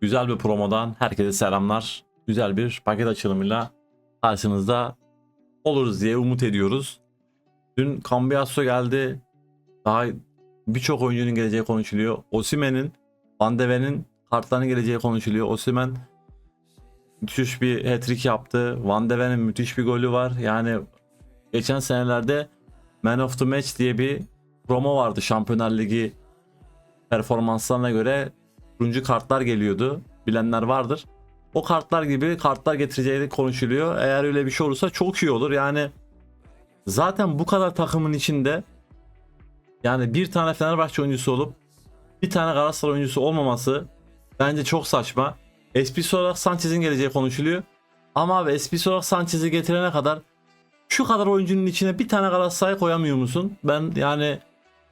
Güzel bir promodan herkese selamlar. Güzel bir paket açılımıyla karşınızda oluruz diye umut ediyoruz. Dün Cambiasso geldi. Daha birçok oyuncunun geleceği konuşuluyor. Osimen'in, Van de Ven'in kartlarının geleceği konuşuluyor. Osimen müthiş bir hat-trick yaptı. Van de Ven'in müthiş bir golü var. Yani geçen senelerde Man of the Match diye bir promo vardı Şampiyonlar Ligi performanslarına göre turuncu kartlar geliyordu. Bilenler vardır. O kartlar gibi kartlar getireceği konuşuluyor. Eğer öyle bir şey olursa çok iyi olur. Yani zaten bu kadar takımın içinde yani bir tane Fenerbahçe oyuncusu olup bir tane Galatasaray oyuncusu olmaması bence çok saçma. Espisi olarak Sanchez'in geleceği konuşuluyor. Ama abi Espisi olarak Sanchez'i getirene kadar şu kadar oyuncunun içine bir tane Galatasaray koyamıyor musun? Ben yani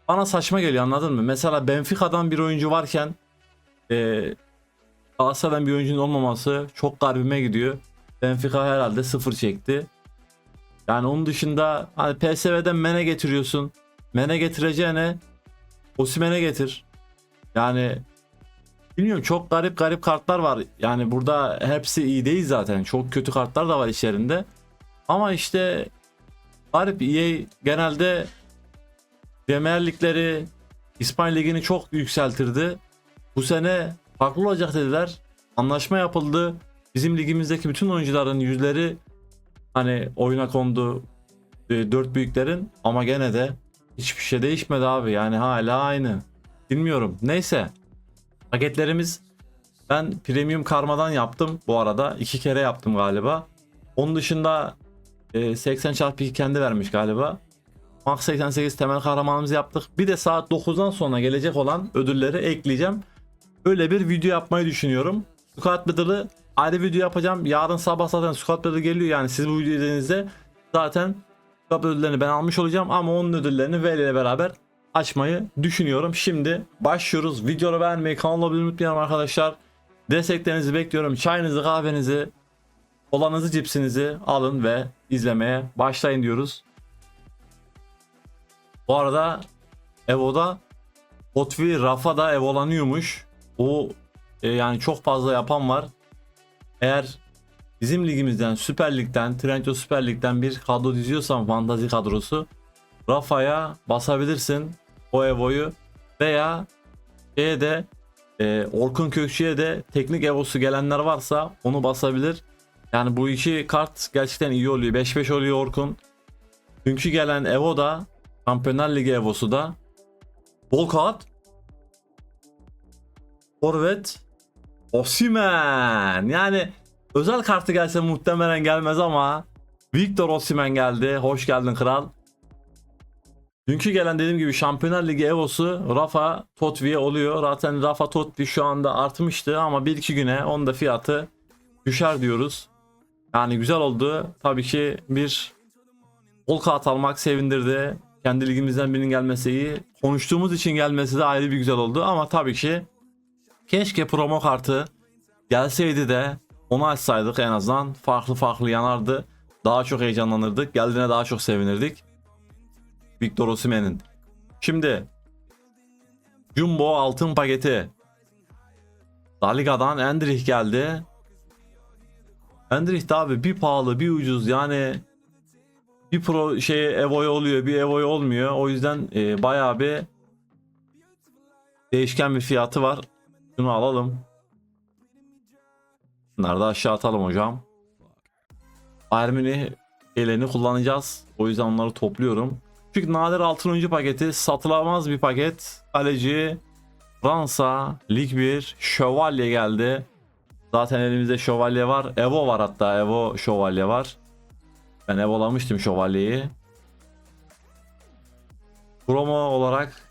bana saçma geliyor anladın mı? Mesela Benfica'dan bir oyuncu varken e, Galatasaray'dan bir oyuncunun olmaması çok garibime gidiyor. Benfica herhalde sıfır çekti. Yani onun dışında hani PSV'den Mene getiriyorsun. Mene getireceğine Osimhen'e getir. Yani bilmiyorum çok garip garip kartlar var. Yani burada hepsi iyi değil zaten. Çok kötü kartlar da var içlerinde. Ama işte garip EA genelde Premier Ligleri İspanya Ligi'ni çok yükseltirdi. Bu sene farklı olacak dediler. Anlaşma yapıldı. Bizim ligimizdeki bütün oyuncuların yüzleri hani oyuna kondu. e, Dört büyüklerin ama gene de hiçbir şey değişmedi abi. Yani hala aynı. Bilmiyorum. Neyse. Paketlerimiz ben premium karmadan yaptım bu arada. iki kere yaptım galiba. Onun dışında e, 80 çarpı 2 kendi vermiş galiba. Max 88 temel kahramanımızı yaptık. Bir de saat 9'dan sonra gelecek olan ödülleri ekleyeceğim. Öyle bir video yapmayı düşünüyorum. Squad Battle'ı ayrı video yapacağım. Yarın sabah zaten Squad Battle geliyor yani siz bu videoyu izlediğinizde zaten Squad ödüllerini ben almış olacağım ama onun ödüllerini Veli ile beraber açmayı düşünüyorum. Şimdi başlıyoruz. Videoyu beğenmeyi, kanala abone unutmayın arkadaşlar. Desteklerinizi bekliyorum. Çayınızı, kahvenizi, olanızı, cipsinizi alın ve izlemeye başlayın diyoruz. Bu arada Evo'da Hotvi Rafa da evolanıyormuş. O e, yani çok fazla yapan var. Eğer bizim ligimizden Süper Lig'den Trendyol Süper Lig'den bir kadro diziyorsan fantazi kadrosu Rafa'ya basabilirsin o Evo'yu veya şeye de e, Orkun Kökçü'ye de teknik Evo'su gelenler varsa onu basabilir. Yani bu iki kart gerçekten iyi oluyor. 5-5 oluyor Orkun. Çünkü gelen Evo da Şampiyonlar Ligi Evo'su da bol Forvet Osimen yani özel kartı gelse muhtemelen gelmez ama Victor Osimen geldi. Hoş geldin kral. Dünkü gelen dediğim gibi Şampiyonlar Ligi Evo'su Rafa Totvi'ye oluyor. Zaten Rafa Totvi şu anda artmıştı ama 1-2 güne onun da fiyatı düşer diyoruz. Yani güzel oldu. Tabii ki bir bol almak sevindirdi. Kendi ligimizden birinin gelmesi iyi. Konuştuğumuz için gelmesi de ayrı bir güzel oldu ama tabii ki keşke promo kartı gelseydi de onu açsaydık en azından farklı farklı yanardı. Daha çok heyecanlanırdık. Geldiğine daha çok sevinirdik. Victor Osimhen'in. Şimdi Jumbo altın paketi. La Liga'dan Endrich geldi. Endrich abi bir pahalı bir ucuz yani bir pro şey Evo'ya oluyor bir Evo'ya olmuyor. O yüzden e, bayağı bir değişken bir fiyatı var. Şunu alalım. Bunları da aşağı atalım hocam. Münih eleni kullanacağız. O yüzden onları topluyorum. Çünkü nadir altın paketi satılamaz bir paket. Kaleci Fransa Lig 1 Şövalye geldi. Zaten elimizde Şövalye var. Evo var hatta. Evo Şövalye var. Ben evolamıştım Şövalye'yi. Promo olarak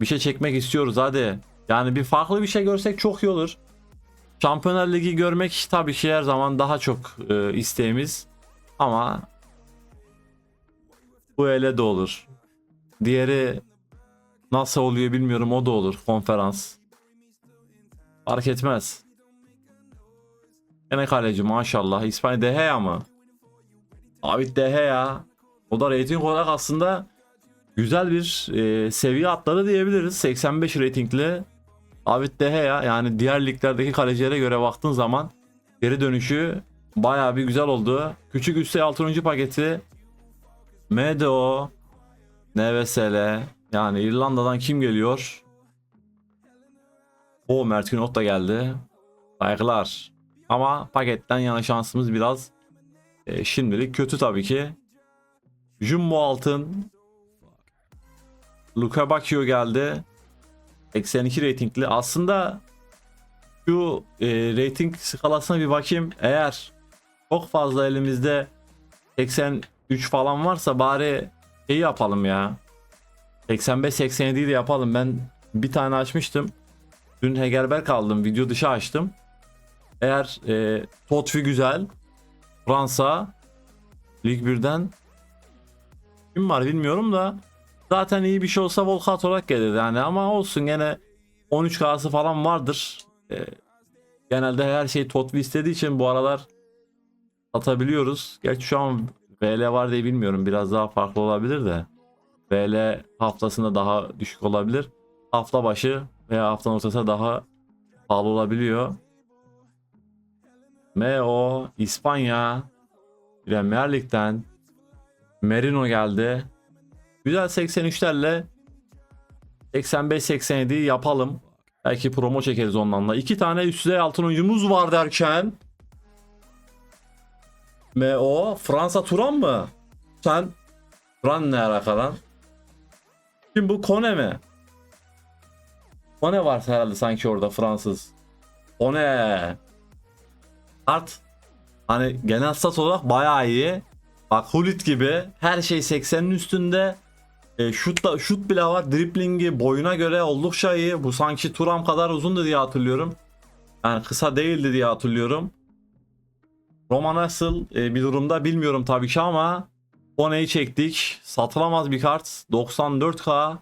bir şey çekmek istiyoruz hadi. Yani bir farklı bir şey görsek çok iyi olur. Şampiyonlar Ligi görmek tabii ki her zaman daha çok e, isteğimiz. Ama bu ele de olur. Diğeri nasıl oluyor bilmiyorum o da olur konferans. Fark etmez. Gene kaleci maşallah. İspanya De Gea mı? Abi De Gea. O da rating olarak aslında güzel bir e, seviye atladı diyebiliriz. 85 ratingli. David De Gea yani diğer liglerdeki kalecilere göre baktığın zaman geri dönüşü bayağı bir güzel oldu. Küçük üstte 6. paketi MDO NVSL yani İrlanda'dan kim geliyor? O Mert Günok da geldi. Saygılar. Ama paketten yana şansımız biraz e, şimdilik kötü tabii ki. Jumbo altın. Luka Bakio geldi. 82 reytingli. Aslında şu e, rating skalasına bir bakayım. Eğer çok fazla elimizde 83 falan varsa bari şey yapalım ya. 85-87'yi de yapalım. Ben bir tane açmıştım. Dün Hegelberg aldım. Video dışı açtım. Eğer e, Totfi güzel. Fransa Lig 1'den kim var bilmiyorum da zaten iyi bir şey olsa Volkat olarak gelir yani ama olsun gene 13 K'sı falan vardır. E, genelde her şey Totfi istediği için bu aralar satabiliyoruz. Gerçi şu an VL var diye bilmiyorum. Biraz daha farklı olabilir de. VL haftasında daha düşük olabilir. Hafta başı veya haftanın ortasında daha pahalı olabiliyor. MO İspanya Premier Lig'den Merino geldi. Güzel 83'lerle 85-87 yapalım. Belki promo çekeriz onlarla. İki tane üstte altın oyuncumuz var derken MO Fransa Turan mı? Sen Turan ne alaka lan? Şimdi bu Kone mi? Kone varsa herhalde sanki orada Fransız. Kone. Art. Hani genel stat olarak bayağı iyi. Bak Hulit gibi her şey 80'in üstünde. E, şutla, şut bile var. Driplingi boyuna göre oldukça iyi. Bu sanki Turam kadar uzundu diye hatırlıyorum. Yani kısa değildi diye hatırlıyorum. Roma nasıl e, bir durumda bilmiyorum tabii ki ama Kone'yi çektik. Satılamaz bir kart. 94k.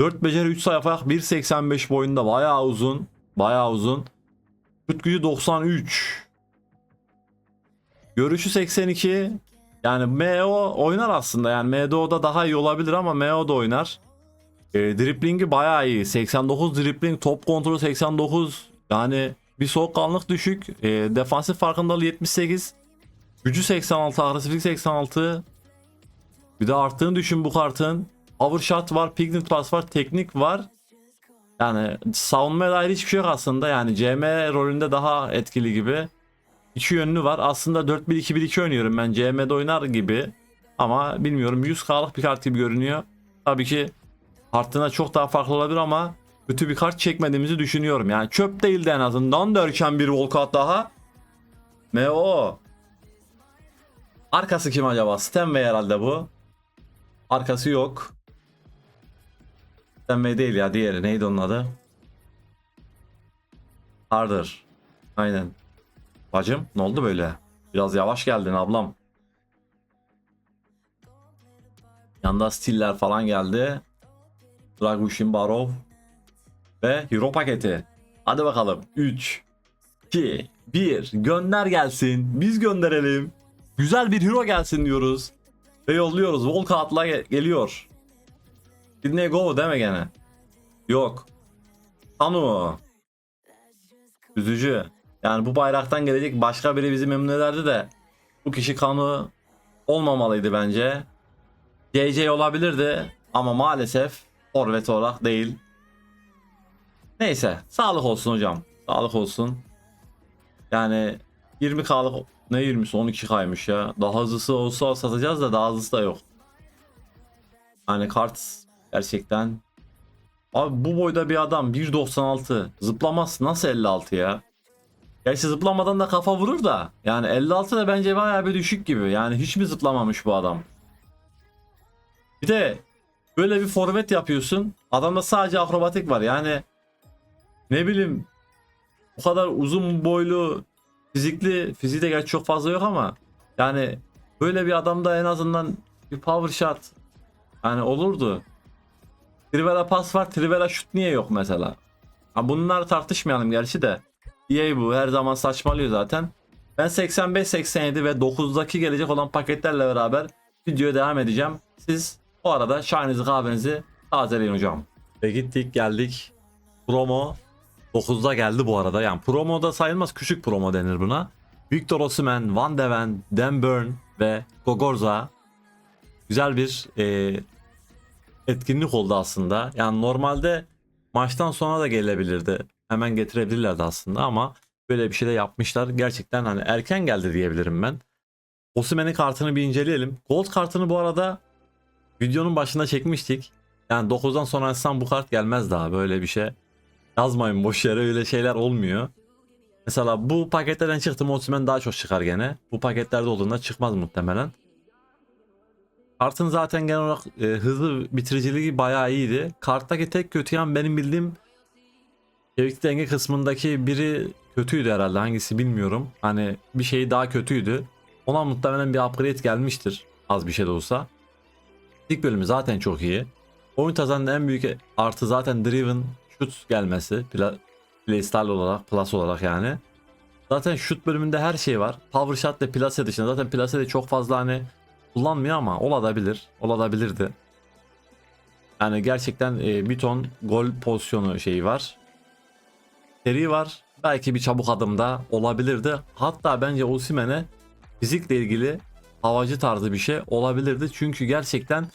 4 beceri 3 sayfa 1.85 boyunda bayağı uzun. Bayağı uzun. Şut gücü 93. Görüşü 82. Yani MO oynar aslında. Yani MDO'da daha iyi olabilir ama MO da oynar. E, driplingi bayağı iyi. 89 dripling, top kontrolü 89. Yani bir soğukkanlık düşük. E, defansif farkındalığı 78. Gücü 86, agresiflik 86. Bir de arttığını düşün bu kartın. Power shot var, pigment pass var, teknik var. Yani savunmaya dair hiçbir şey yok aslında. Yani CM rolünde daha etkili gibi. İki yönlü var. Aslında 4-1-2-1-2 oynuyorum ben. CM'de oynar gibi. Ama bilmiyorum 100k'lık bir kart gibi görünüyor. Tabii ki kartına çok daha farklı olabilir ama kötü bir kart çekmediğimizi düşünüyorum. Yani çöp değildi en azından derken bir Volkat daha. MO. Arkası kim acaba? Stanway herhalde bu. Arkası yok. Stanway değil ya diğeri. Neydi onun adı? Harder. Aynen. Bacım ne oldu böyle? Biraz yavaş geldin ablam. Yanda stiller falan geldi. Dragushin Barov. Ve Hero paketi. Hadi bakalım. 3, 2, 1. Gönder gelsin. Biz gönderelim. Güzel bir hero gelsin diyoruz. Ve yolluyoruz. Volkat'la ge- geliyor. Sydney Go deme gene. Yok. Tanu. Üzücü. Yani bu bayraktan gelecek başka biri bizi memnun ederdi de bu kişi kanı olmamalıydı bence. JJ olabilirdi ama maalesef forvet olarak değil. Neyse sağlık olsun hocam. Sağlık olsun. Yani 20k'lık ne 20'si 12k'ymış ya. Daha hızlısı olsa satacağız da daha hızlısı da yok. Yani kart gerçekten Abi bu boyda bir adam 1.96 zıplamaz nasıl 56 ya? Gerçi zıplamadan da kafa vurur da. Yani 56 da bence bayağı bir düşük gibi. Yani hiç mi zıplamamış bu adam? Bir de böyle bir forvet yapıyorsun. Adamda sadece akrobatik var. Yani ne bileyim bu kadar uzun boylu fizikli fiziği de gerçi çok fazla yok ama yani böyle bir adamda en azından bir power shot yani olurdu. Trivela pas var. Trivela şut niye yok mesela? Ha bunlar tartışmayalım gerçi de. EA bu her zaman saçmalıyor zaten. Ben 85, 87 ve 9'daki gelecek olan paketlerle beraber videoya devam edeceğim. Siz o arada çayınızı kahvenizi tazeleyin hocam. Ve gittik geldik. Promo 9'da geldi bu arada. Yani promoda sayılmaz küçük promo denir buna. Victor Osimhen, Van de Ven, Dan Burn ve Gogorza güzel bir e, etkinlik oldu aslında. Yani normalde maçtan sonra da gelebilirdi. Hemen getirebilirlerdi aslında ama böyle bir şey de yapmışlar. Gerçekten hani erken geldi diyebilirim ben. Osimhen'in kartını bir inceleyelim. Gold kartını bu arada videonun başında çekmiştik. Yani 9'dan sonra açsam bu kart gelmez daha böyle bir şey. Yazmayın boş yere öyle şeyler olmuyor. Mesela bu paketlerden çıktı mı Osimhen daha çok çıkar gene. Bu paketlerde olduğunda çıkmaz muhtemelen. Kartın zaten genel olarak e, hızlı bitiriciliği bayağı iyiydi. Karttaki tek kötü yan benim bildiğim çevik denge kısmındaki biri kötüydü herhalde. Hangisi bilmiyorum. Hani bir şey daha kötüydü. Ona muhtemelen bir upgrade gelmiştir. Az bir şey de olsa. İlk bölümü zaten çok iyi. Oyun tazanın en büyük artı zaten Driven Shoot gelmesi. Pla Playstyle olarak, Plus olarak yani. Zaten shoot bölümünde her şey var. Power Shot ve Plase dışında. Zaten Plase de çok fazla hani kullanmıyor ama olabilir. Olabilirdi. Yani gerçekten e, bir ton gol pozisyonu şeyi var. Seri var. Belki bir çabuk adımda olabilirdi. Hatta bence Osimhen'e fizikle ilgili havacı tarzı bir şey olabilirdi. Çünkü gerçekten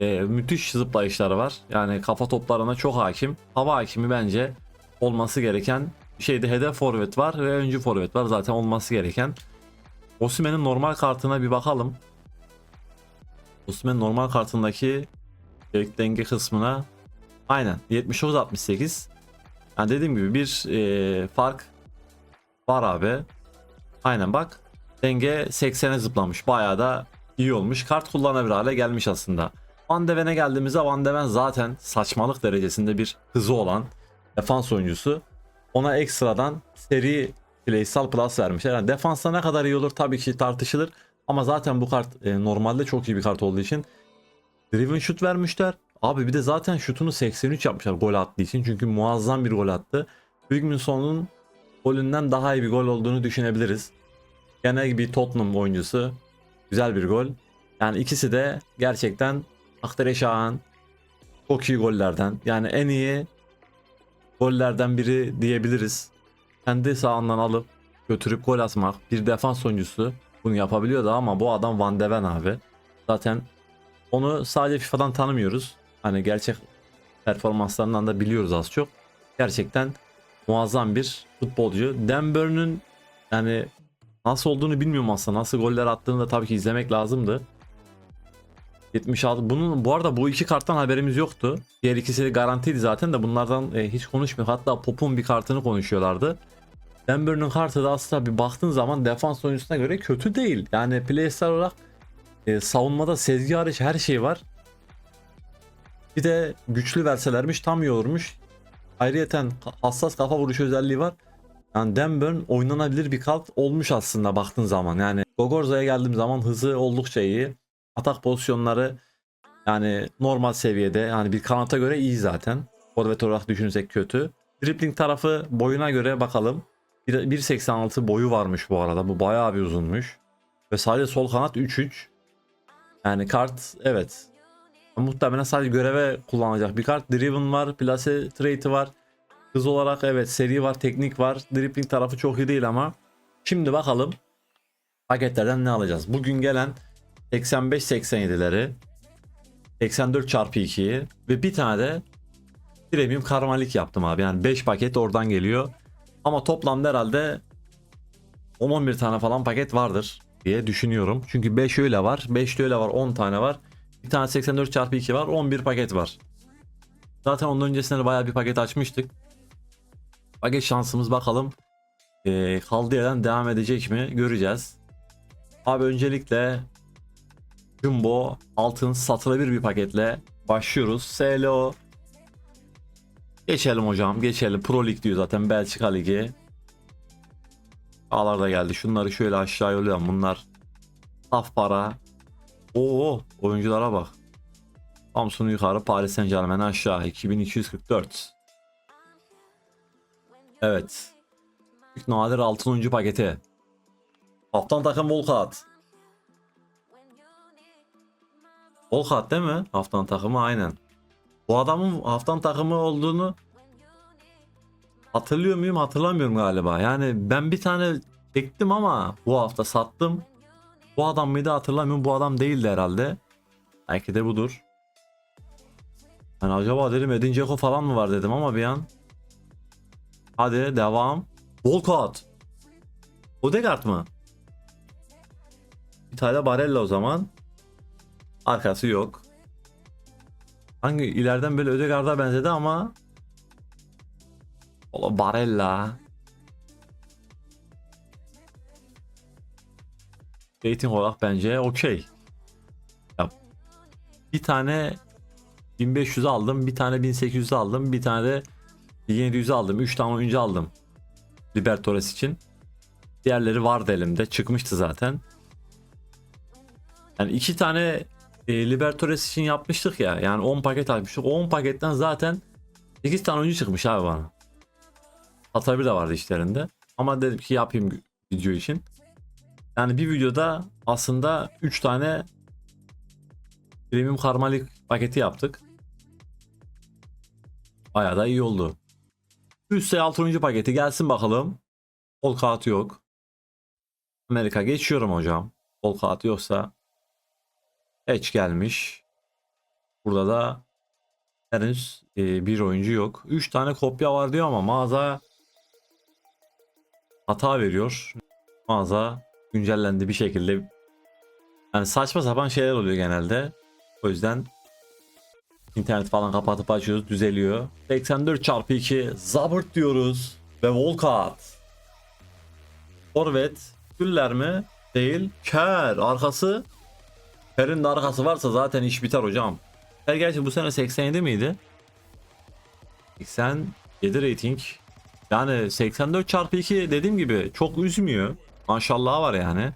e, müthiş zıplayışları var. Yani kafa toplarına çok hakim. Hava hakimi bence olması gereken bir şeyde hedef forvet var ve öncü forvet var. Zaten olması gereken. Osimhen'in normal kartına bir bakalım. Osimhen normal kartındaki denge kısmına aynen 79-68. Yani dediğim gibi bir e, fark var abi. Aynen bak denge 80'e zıplamış. Bayağı da iyi olmuş. Kart kullanabilir hale gelmiş aslında. Van de Ven'e geldiğimizde Van de Ven zaten saçmalık derecesinde bir hızı olan defans oyuncusu. Ona ekstradan seri playsal plus vermişler. Yani defansta ne kadar iyi olur tabii ki tartışılır. Ama zaten bu kart e, normalde çok iyi bir kart olduğu için driven shoot vermişler. Abi bir de zaten şutunu 83 yapmışlar gol attığı için. Çünkü muazzam bir gol attı. Hugminson'un golünden daha iyi bir gol olduğunu düşünebiliriz. Gene bir Tottenham oyuncusu. Güzel bir gol. Yani ikisi de gerçekten Akdere Şahan çok iyi gollerden. Yani en iyi gollerden biri diyebiliriz. Kendi sahandan alıp götürüp gol atmak. Bir defans oyuncusu bunu yapabiliyordu ama bu adam Van de Ven abi. Zaten onu sadece FIFA'dan tanımıyoruz. Hani gerçek performanslarından da biliyoruz az çok. Gerçekten muazzam bir futbolcu. Denver'ın yani nasıl olduğunu bilmiyorum aslında. Nasıl goller attığını da tabii ki izlemek lazımdı. 76. Bunun bu arada bu iki karttan haberimiz yoktu. Diğer ikisi garantiydi zaten de bunlardan e, hiç konuşmuyor. Hatta Pop'un bir kartını konuşuyorlardı. Denver'ın kartı da aslında bir baktığın zaman defans oyuncusuna göre kötü değil. Yani playstyle olarak e, savunmada sezgi hariç her şey var. Bir de güçlü verselermiş tam iyi olurmuş. Ayrıyeten hassas kafa vuruşu özelliği var. Yani Denver oynanabilir bir kart olmuş aslında baktığın zaman. Yani Gogorza'ya geldiğim zaman hızı oldukça iyi. Atak pozisyonları yani normal seviyede. Yani bir kanata göre iyi zaten. Forvet olarak düşünürsek kötü. Dribbling tarafı boyuna göre bakalım. Bir- 1.86 boyu varmış bu arada. Bu bayağı bir uzunmuş. Ve sadece sol kanat 3-3. Yani kart evet. Muhtemelen sadece göreve kullanacak bir kart. Driven var, plase trade'i var. Hız olarak evet seri var, teknik var. Dribbling tarafı çok iyi değil ama. Şimdi bakalım paketlerden ne alacağız? Bugün gelen 85-87'leri 84 çarpı 2'yi ve bir tane de premium karmalik yaptım abi. Yani 5 paket oradan geliyor. Ama toplamda herhalde 10-11 tane falan paket vardır diye düşünüyorum. Çünkü 5 öyle var. 5 de öyle var. 10 tane var. Bir tane 84 çarpı 2 var. 11 paket var. Zaten onun öncesinde de bayağı bir paket açmıştık. Paket şansımız bakalım. Ee, kaldığı yerden devam edecek mi? Göreceğiz. Abi öncelikle Jumbo altın satılabilir bir paketle başlıyoruz. SLO Geçelim hocam geçelim. Pro Lig diyor zaten Belçika Ligi. Ağlar da geldi. Şunları şöyle aşağı yollayalım. Bunlar saf para. Oo oyunculara bak. Samsun yukarı Paris Saint Germain aşağı 2244. Evet. İlk nadir altın paketi. Haftan takım Volkat. Volkat değil mi? Haftan takımı aynen. Bu adamın haftan takımı olduğunu Hatırlıyor muyum hatırlamıyorum galiba. Yani ben bir tane çektim ama bu hafta sattım. Bu adam mıydı hatırlamıyorum. Bu adam değildi herhalde. Belki de budur. Yani acaba dedim Edin Dzeko falan mı var dedim ama bir an. Hadi devam. Walcott. Odegaard mı? Bir tane Barella o zaman. Arkası yok. Hangi ileriden böyle Ödegaard'a benzedi ama Ola Barella. Rating olarak bence okey. Bir tane 1500 aldım, bir tane 1800 aldım, bir tane de 1700 aldım. 3 tane oyuncu aldım. Libertadores için. Diğerleri vardı elimde. Çıkmıştı zaten. Yani iki tane e, Libertadores için yapmıştık ya. Yani 10 paket almıştık. O 10 paketten zaten 8 tane oyuncu çıkmış abi bana. Hata bir de vardı işlerinde. Ama dedim ki yapayım video için. Yani bir videoda aslında 3 tane premium karmalik paketi yaptık. Bayağı da iyi oldu. Üst 6 oyuncu paketi gelsin bakalım. Bol kağıt yok. Amerika geçiyorum hocam. Bol kağıt yoksa Hiç gelmiş. Burada da henüz e, bir oyuncu yok. 3 tane kopya var diyor ama mağaza hata veriyor. Mağaza güncellendi bir şekilde. Yani saçma sapan şeyler oluyor genelde. O yüzden internet falan kapatıp açıyoruz düzeliyor. 84 çarpı 2 zabırt diyoruz. Ve Volkat. Forvet. Güller mi? Değil. Ker. Arkası. Ker'in de arkası varsa zaten iş biter hocam. Ker gerçi bu sene 87 miydi? 87 rating. Yani 84 çarpı 2 dediğim gibi çok üzmüyor. Maşallah var yani.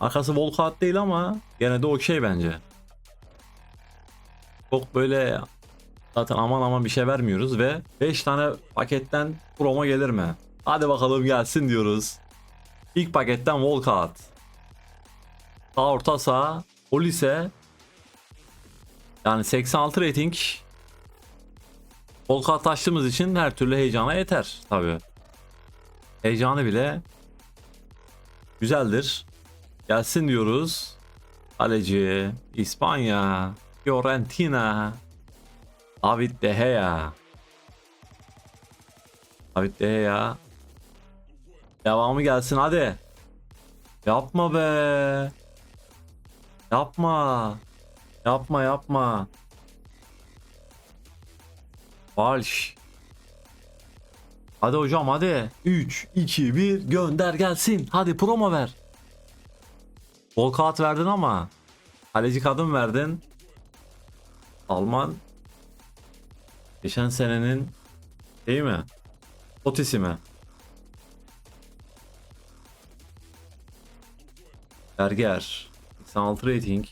Arkası Volkat değil ama gene de okey bence. Çok böyle zaten aman aman bir şey vermiyoruz ve 5 tane paketten promo gelir mi? Hadi bakalım gelsin diyoruz. İlk paketten Volkat. Sağ orta saha. Olise. Yani 86 rating. Volkat açtığımız için her türlü heyecana yeter tabi. Heyecanı bile güzeldir. Gelsin diyoruz. Kaleci, İspanya, Fiorentina, David De Gea. David De Gea. Devamı gelsin hadi. Yapma be. Yapma. Yapma yapma. Walsh. Hadi hocam hadi. 3, 2, 1 gönder gelsin. Hadi promo ver. Bol kağıt verdin ama. Kaleci kadın verdin. Alman. Geçen senenin değil mi? Otisi mi? Berger. 86 rating.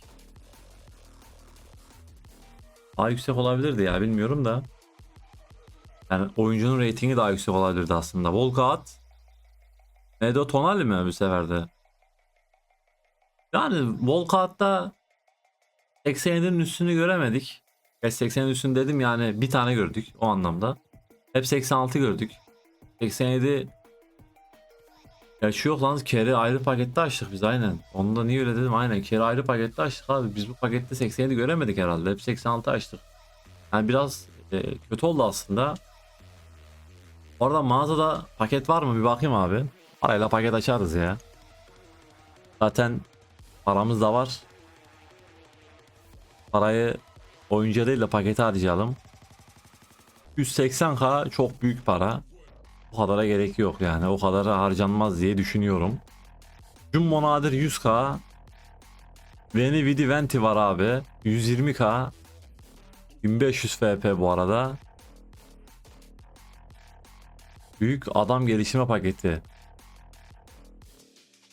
Daha yüksek olabilirdi ya bilmiyorum da. Yani oyuncunun reytingi daha yüksek olabilirdi aslında. Volkat. Nedo Tonali mi bu sefer de? Yani Volkat'ta 87'nin üstünü göremedik. Geç 80'in üstünü dedim yani bir tane gördük o anlamda. Hep 86 gördük. 87 ya şu yok lan kere ayrı pakette açtık biz aynen. Onu da niye öyle dedim aynen kere ayrı pakette açtık abi. Biz bu pakette 87 göremedik herhalde. Hep 86 açtık. Yani biraz e, kötü oldu aslında. Orada mağazada paket var mı bir bakayım abi. Parayla paket açarız ya. Zaten paramız da var. Parayı oyuncuya değil de pakete harcayalım. 180k çok büyük para. O kadara gerek yok yani. O kadara harcanmaz diye düşünüyorum. Jumbo Nadir 100k. Veni Vidi Venti var abi. 120k. 1500 FP bu arada. Büyük adam geliştirme paketi.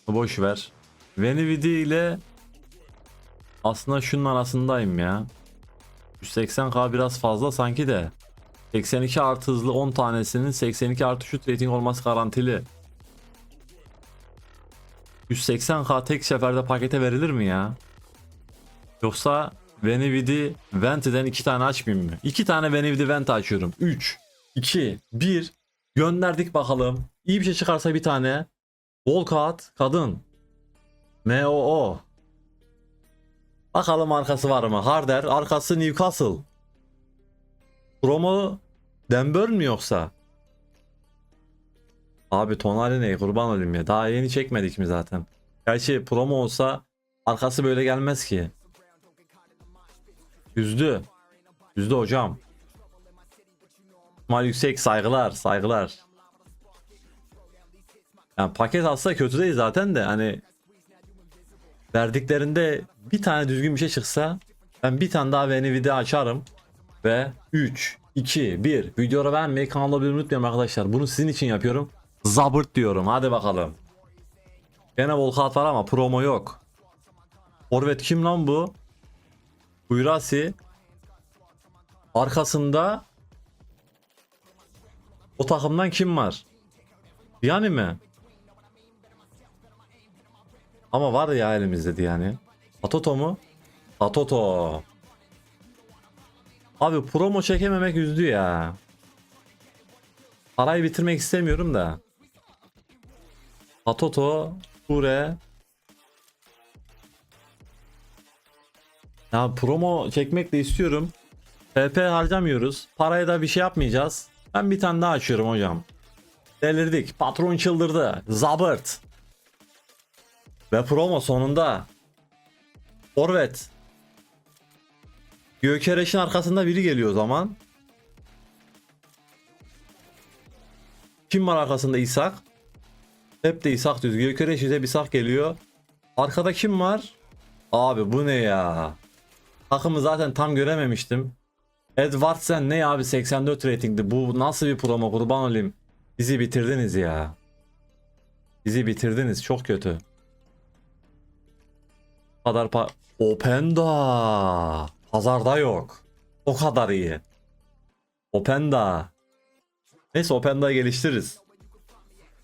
Boş ver. Veni Vidi ile aslında şunun arasındayım ya. 180k biraz fazla sanki de. 82 artı hızlı 10 tanesinin 82 artı şut rating olması garantili. 180k tek seferde pakete verilir mi ya? Yoksa Venividi Venti'den 2 tane açmayayım mı? 2 tane Venividi Venti açıyorum. 3, 2, 1. Gönderdik bakalım. İyi bir şey çıkarsa bir tane. Volkat kadın. MOO. Bakalım arkası var mı? Harder. Arkası Newcastle. Promo Denver mi yoksa? Abi Tonali ne kurban olayım ya. Daha yeni çekmedik mi zaten? Gerçi promo olsa arkası böyle gelmez ki. Yüzdü. Yüzdü hocam. İhtimal yüksek saygılar saygılar. Yani paket aslında kötü değil zaten de hani verdiklerinde bir tane düzgün bir şey çıksa ben bir tane daha yeni video açarım ve 3 2 1 videoyu beğenmeyi kanala abone unutmayın arkadaşlar. Bunu sizin için yapıyorum. Zabırt diyorum. Hadi bakalım. Gene Volkat var ama promo yok. Forvet kim lan bu? Buyrasi. Arkasında o takımdan kim var? Yani mi? Ama var ya elimizde yani. Atoto mu? Atoto. Abi promo çekememek üzdü ya. Parayı bitirmek istemiyorum da. Atoto, Kure. Ya promo çekmek de istiyorum. PP harcamıyoruz. Paraya da bir şey yapmayacağız. Ben bir tane daha açıyorum hocam. Delirdik. Patron çıldırdı. Zabırt. Ve promo sonunda. Forvet. Gökereş'in arkasında biri geliyor o zaman. Kim var arkasında İshak? Hep de İshak düz. Gökereş yüze bir İshak geliyor. Arkada kim var? Abi bu ne ya? Takımı zaten tam görememiştim. Edwardsen ne ya abi 84 ratingdi. Bu nasıl bir promo kurban olayım. Bizi bitirdiniz ya. Bizi bitirdiniz çok kötü. Bu kadar pa Openda. Pazarda yok. O kadar iyi. Openda. Neyse Openda'yı geliştiririz.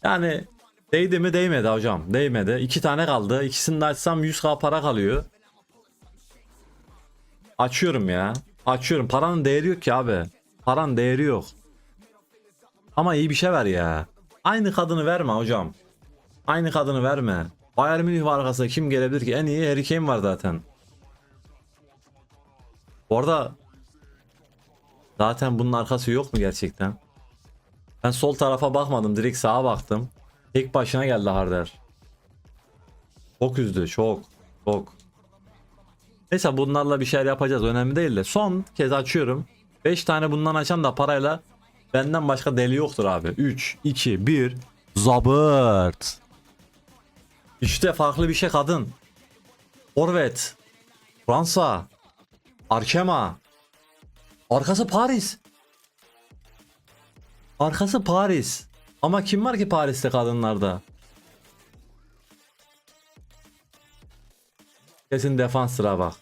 Yani değdi mi değmedi hocam. Değmedi. İki tane kaldı. İkisini de açsam 100k para kalıyor. Açıyorum ya. Açıyorum. Paranın değeri yok ki abi. Paranın değeri yok. Ama iyi bir şey ver ya. Aynı kadını verme hocam. Aynı kadını verme. Bayern Münih var arkasında kim gelebilir ki? En iyi Harry Kane var zaten. Bu arada zaten bunun arkası yok mu gerçekten? Ben sol tarafa bakmadım. Direkt sağa baktım. Tek başına geldi Harder. Çok üzdü. Çok. Çok. Neyse bunlarla bir şeyler yapacağız. Önemli değil de. Son kez açıyorum. 5 tane bundan açan da parayla benden başka deli yoktur abi. 3, 2, 1. Zabırt. İşte farklı bir şey kadın. Forvet. Fransa. Arkema. Arkası Paris. Arkası Paris. Ama kim var ki Paris'te kadınlarda? Kesin defans sıra bak.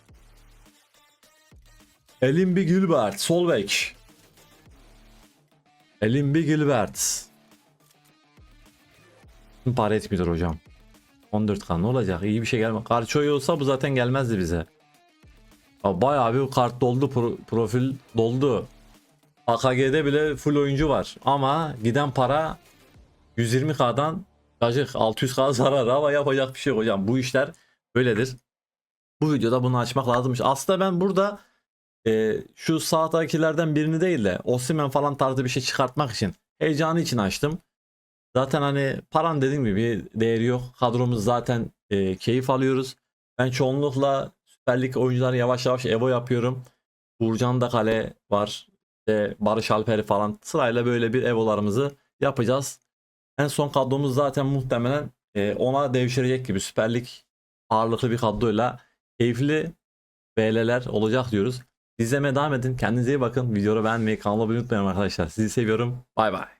Elimbi Gilbert. Sol bek. Elimbi Gilbert. Para etmiyor hocam. 14k ne olacak? İyi bir şey gelme. Karçoy olsa bu zaten gelmezdi bize. Ya Bayağı bir kart doldu. pro- profil doldu. AKG'de bile full oyuncu var. Ama giden para 120k'dan Gacık 600k zarar ama yapacak bir şey hocam. Bu işler böyledir. Bu videoda bunu açmak lazımmış. Aslında ben burada e, şu sağdakilerden birini değil de Osimhen falan tarzı bir şey çıkartmak için heyecanı için açtım. Zaten hani paran dediğim gibi bir değeri yok. Kadromuz zaten e, keyif alıyoruz. Ben çoğunlukla Süper Lig oyuncuları yavaş yavaş Evo yapıyorum. Uğurcan da kale var. İşte Barış Alper'i falan sırayla böyle bir Evo'larımızı yapacağız. En son kadromuz zaten muhtemelen e, ona devşirecek gibi Süper Lig ağırlıklı bir kadroyla keyifli BL'ler olacak diyoruz. İzlemeye devam edin. Kendinize iyi bakın. Videoyu beğenmeyi, kanala abone olmayı unutmayın arkadaşlar. Sizi seviyorum. Bay bay.